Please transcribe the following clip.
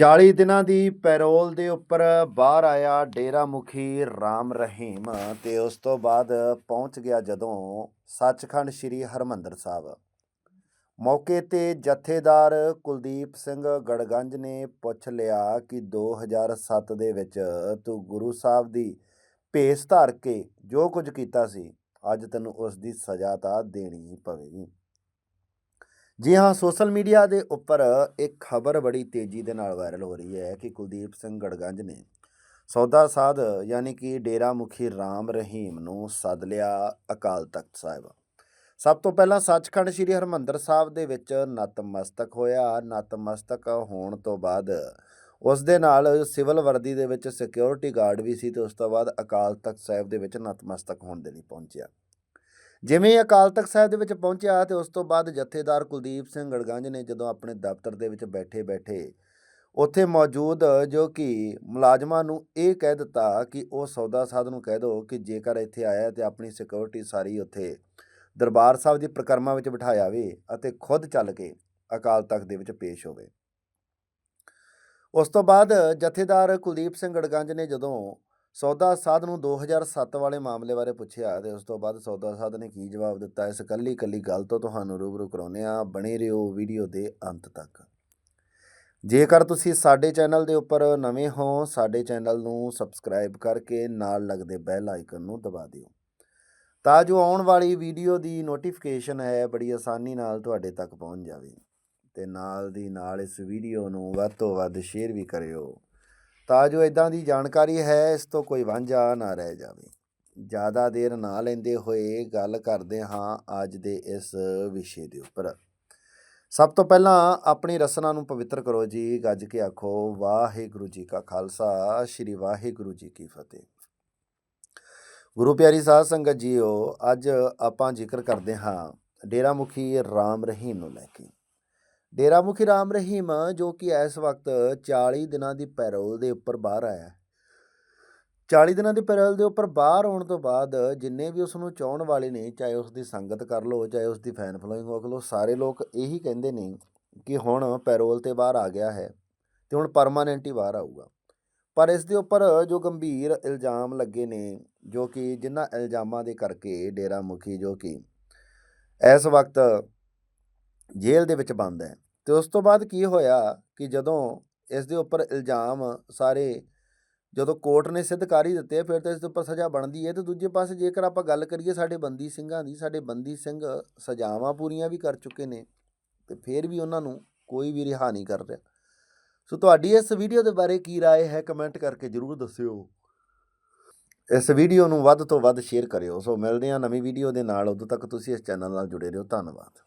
40 ਦਿਨਾਂ ਦੀ ਪੈਰੋਲ ਦੇ ਉੱਪਰ ਬਾਹਰ ਆਇਆ ਡੇਰਾ ਮੁਖੀ ਰਾਮ ਰਹੀਮ ਤੇ ਉਸ ਤੋਂ ਬਾਅਦ ਪਹੁੰਚ ਗਿਆ ਜਦੋਂ ਸੱਚਖੰਡ ਸ੍ਰੀ ਹਰਮੰਦਰ ਸਾਹਿਬ। ਮੌਕੇ ਤੇ ਜਥੇਦਾਰ ਕੁਲਦੀਪ ਸਿੰਘ ਗੜਗੰਜ ਨੇ ਪੁੱਛ ਲਿਆ ਕਿ 2007 ਦੇ ਵਿੱਚ ਤੂੰ ਗੁਰੂ ਸਾਹਿਬ ਦੀ ਭੇਸ ਧਾਰ ਕੇ ਜੋ ਕੁਝ ਕੀਤਾ ਸੀ, ਅੱਜ ਤੈਨੂੰ ਉਸ ਦੀ ਸਜ਼ਾ ਤਾਂ ਦੇਣੀ ਹੀ ਪਵੇਗੀ। ਜੀ ਹਾਂ, ਸੋਸ਼ਲ ਮੀਡੀਆ ਦੇ ਉੱਪਰ ਇੱਕ ਖਬਰ ਬੜੀ ਤੇਜ਼ੀ ਦੇ ਨਾਲ ਵਾਇਰਲ ਹੋ ਰਹੀ ਹੈ ਕਿ ਕੁਲਦੀਪ ਸਿੰਘ ਗੜਗੰਜ ਨੇ ਸੌਦਾ ਸਾਧ ਯਾਨੀ ਕਿ ਡੇਰਾ ਮੁਖੀ ਰਾਮ ਰਹੀਮ ਨੂੰ ਸੱਦ ਲਿਆ ਅਕਾਲ ਤਖਤ ਸਾਹਿਬ। ਸਭ ਤੋਂ ਪਹਿਲਾਂ ਸੱਚਖੰਡ ਸ੍ਰੀ ਹਰਮੰਦਰ ਸਾਹਿਬ ਦੇ ਵਿੱਚ ਨਤਮਸਤਕ ਹੋਇਆ। ਨਤਮਸਤਕ ਹੋਣ ਤੋਂ ਬਾਅਦ ਉਸ ਦੇ ਨਾਲ ਸਿਵਲ ਵਰਦੀ ਦੇ ਵਿੱਚ ਸਿਕਿਉਰਿਟੀ ਗਾਰਡ ਵੀ ਸੀ ਤੇ ਉਸ ਤੋਂ ਬਾਅਦ ਅਕਾਲ ਤਖਤ ਸਾਹਿਬ ਦੇ ਵਿੱਚ ਨਤਮਸਤਕ ਹੋਣ ਦੇ ਲਈ ਪਹੁੰਚਿਆ। ਜਿਵੇਂ ਅਕਾਲ ਤਖਤ ਸਾਹਿਬ ਦੇ ਵਿੱਚ ਪਹੁੰਚਿਆ ਤੇ ਉਸ ਤੋਂ ਬਾਅਦ ਜਥੇਦਾਰ ਕੁਲਦੀਪ ਸਿੰਘ ਗੜਗੰਜ ਨੇ ਜਦੋਂ ਆਪਣੇ ਦਫ਼ਤਰ ਦੇ ਵਿੱਚ ਬੈਠੇ ਬੈਠੇ, ਉੱਥੇ ਮੌਜੂਦ ਜੋ ਕਿ ਮੁਲਾਜ਼ਮਾਂ ਨੂੰ ਇਹ ਕਹਿ ਦਿੱਤਾ ਕਿ ਉਹ ਸੌਦਾ ਸਾਧ ਨੂੰ ਕਹਿ ਦਿਓ ਕਿ ਜੇਕਰ ਇੱਥੇ ਆਇਆ ਤੇ ਆਪਣੀ ਸਿਕਿਉਰਿਟੀ ਸਾਰੀ ਉੱਥੇ ਦਰਬਾਰ ਸਾਹਿਬ ਦੀ ਪ੍ਰਕਰਮਾ ਵਿੱਚ ਬਿਠਾਇਆ ਵੇ ਅਤੇ ਖੁਦ ਚੱਲ ਕੇ ਅਕਾਲ ਤਖਤ ਦੇ ਵਿੱਚ ਪੇਸ਼ ਹੋਵੇ। ਉਸ ਤੋਂ ਬਾਅਦ ਜਥੇਦਾਰ ਕੁਲਦੀਪ ਸਿੰਘ ਗੜਗੰਜ ਨੇ ਜਦੋਂ ਸੌਦਾ ਸਾਧ ਨੂੰ 2007 ਵਾਲੇ ਮਾਮਲੇ ਬਾਰੇ ਪੁੱਛਿਆ ਤੇ ਉਸ ਤੋਂ ਬਾਅਦ ਸੌਦਾ ਸਾਧ ਨੇ ਕੀ ਜਵਾਬ ਦਿੱਤਾ? ਇਸ ਕੱਲੀ ਕੱਲੀ ਗੱਲ ਤੋਂ ਤੁਹਾਨੂੰ ਰੂਬਰੂ ਕਰਾਉਂਦੇ ਆ ਬਣੇ ਰਹੋ ਵੀਡੀਓ ਦੇ ਅੰਤ ਤੱਕ। ਜੇਕਰ ਤੁਸੀਂ ਸਾਡੇ ਚੈਨਲ ਦੇ ਉੱਪਰ ਨਵੇਂ ਹੋ, ਸਾਡੇ ਚੈਨਲ ਨੂੰ ਸਬਸਕ੍ਰਾਈਬ ਕਰਕੇ ਨਾਲ ਲੱਗਦੇ ਬੈਲ ਆਈਕਨ ਨੂੰ ਦਬਾ ਦਿਓ। ਤਾਂ ਜੋ ਆਉਣ ਵਾਲੀ ਵੀਡੀਓ ਦੀ ਨੋਟੀਫਿਕੇਸ਼ਨ ਹੈ, ਬੜੀ ਆਸਾਨੀ ਨਾਲ ਤੁਹਾਡੇ ਤੱਕ ਪਹੁੰਚ ਜਾਵੇ। ਤੇ ਨਾਲ ਦੀ ਨਾਲ ਇਸ ਵੀਡੀਓ ਨੂੰ ਵੱਧ ਤੋਂ ਵੱਧ ਸ਼ੇਅਰ ਵੀ ਕਰਿਓ। ਤਾਂ ਜੋ ਇਦਾਂ ਦੀ ਜਾਣਕਾਰੀ ਹੈ, ਇਸ ਤੋਂ ਕੋਈ ਵਾਂਝਾ ਨਾ ਰਹਿ ਜਾਵੇ। ਜ਼ਿਆਦਾ ਦੇਰ ਨਾ ਲੈਂਦੇ ਹੋਏ ਗੱਲ ਕਰਦੇ ਹਾਂ ਅੱਜ ਦੇ ਇਸ ਵਿਸ਼ੇ ਦੇ ਉੱਪਰ। ਸਭ ਤੋਂ ਪਹਿਲਾਂ ਆਪਣੀ ਰਸਨਾ ਨੂੰ ਪਵਿੱਤਰ ਕਰੋ ਜੀ, ਗੱਜ ਕੇ ਆਖੋ, ਵਾਹਿਗੁਰੂ ਜੀ ਕਾ ਖਾਲਸਾ, ਸ੍ਰੀ ਵਾਹਿਗੁਰੂ ਜੀ ਕੀ ਫਤਿਹ। ਗੁਰੂ ਪਿਆਰੀ ਸਾਧ ਸੰਗਤ ਜੀਓ, ਅੱਜ ਆਪਾਂ ਜ਼ਿਕਰ ਕਰਦੇ ਹਾਂ ਡੇਰਾ ਮੁਖੀ ਰਾਮ ਰਹੀਮ ਨੂੰ ਲੈ ਕੇ। ਡੇਰਾ ਮੁਖੀ ਰਾਮ ਰਹੀਮ, ਜੋ ਕਿ ਇਸ ਵਕਤ 40 ਦਿਨਾਂ ਦੀ ਪੈਰੋਲ ਦੇ ਉੱਪਰ ਬਾਹਰ ਆਇਆ ਹੈ। 40 ਦਿਨਾਂ ਦੀ ਪੈਰੋਲ ਦੇ ਉੱਪਰ ਬਾਹਰ ਆਉਣ ਤੋਂ ਬਾਅਦ ਜਿੰਨੇ ਵੀ ਉਸ ਨੂੰ ਚਾਹਣ ਵਾਲੇ ਨੇ, ਚਾਹੇ ਉਸ ਦੀ ਸੰਗਤ ਕਰ ਲਓ, ਚਾਹੇ ਉਸ ਦੀ ਫੈਨ ਫਲੋਇੰਗ ਹੋ ਲਓ, ਸਾਰੇ ਲੋਕ ਇਹੀ ਕਹਿੰਦੇ ਨੇ ਕਿ ਹੁਣ ਪੈਰੋਲ ਤੇ ਬਾਹਰ ਆ ਗਿਆ ਹੈ ਤੇ ਹੁਣ ਪਰਮਾਨੈਂਟ ਹੀ ਬਾਹਰ ਆਊਗਾ ਪਰ ਇਸ ਦੇ ਉੱਪਰ ਜੋ ਗੰਭੀਰ ਇਲਜ਼ਾਮ ਲੱਗੇ ਨੇ, ਜੋ ਕਿ ਜਿਨ੍ਹਾਂ ਇਲਜ਼ਾਮਾਂ ਦੇ ਕਰਕੇ ਡੇਰਾ ਮੁਖੀ ਜੋ ਕਿ ਇਸ ਵਕਤ ਜੇਲ੍ਹ ਦੇ ਵਿੱਚ ਬੰਦ ਹੈ ਤੇ ਉਸ ਤੋਂ ਬਾਅਦ ਕੀ ਹੋਇਆ ਕਿ ਜਦੋਂ ਇਸ ਦੇ ਉੱਪਰ ਇਲਜ਼ਾਮ ਸਾਰੇ ਜਦੋਂ ਕੋਰਟ ਨੇ ਸਿੱਧ ਕਰ ਹੀ ਦਿੱਤੇ ਫਿਰ ਤਾਂ ਇਸ ਦੇ ਉੱਪਰ ਸਜ਼ਾ ਬਣਦੀ ਹੈ ਤੇ ਦੂਜੇ ਪਾਸੇ ਜੇਕਰ ਆਪਾਂ ਗੱਲ ਕਰੀਏ ਸਾਡੇ ਬੰਦੀ ਸਿੰਘਾਂ ਦੀ ਸਾਡੇ ਬੰਦੀ ਸਿੰਘ ਸਜ਼ਾਵਾਂ ਪੂਰੀਆਂ ਵੀ ਕਰ ਚੁੱਕੇ ਨੇ ਤੇ ਫਿਰ ਵੀ ਉਹਨਾਂ ਨੂੰ ਕੋਈ ਵੀ ਰਿਹਾ ਨਹੀਂ ਕਰ ਰਿਹਾ ਸੋ ਤੁਹਾਡੀ ਇਸ ਵੀਡੀਓ ਦੇ ਬਾਰੇ ਕੀ رائے ਹੈ ਕਮੈਂਟ ਕਰਕੇ ਜਰੂਰ ਦੱਸਿਓ ਇਸ ਵੀਡੀਓ ਨੂੰ ਵੱਧ ਤੋਂ ਵੱਧ ਸ਼ੇਅਰ ਕਰਿਓ ਸੋ ਮਿਲਦੇ ਹਾਂ ਨਵੀਂ ਵੀਡੀਓ ਦੇ ਨਾਲ ਉਦੋਂ ਤੱਕ ਤੁਸੀਂ ਇਸ ਚੈਨਲ ਨਾਲ ਜੁੜੇ ਰਹੋ ਧੰਨਵਾਦ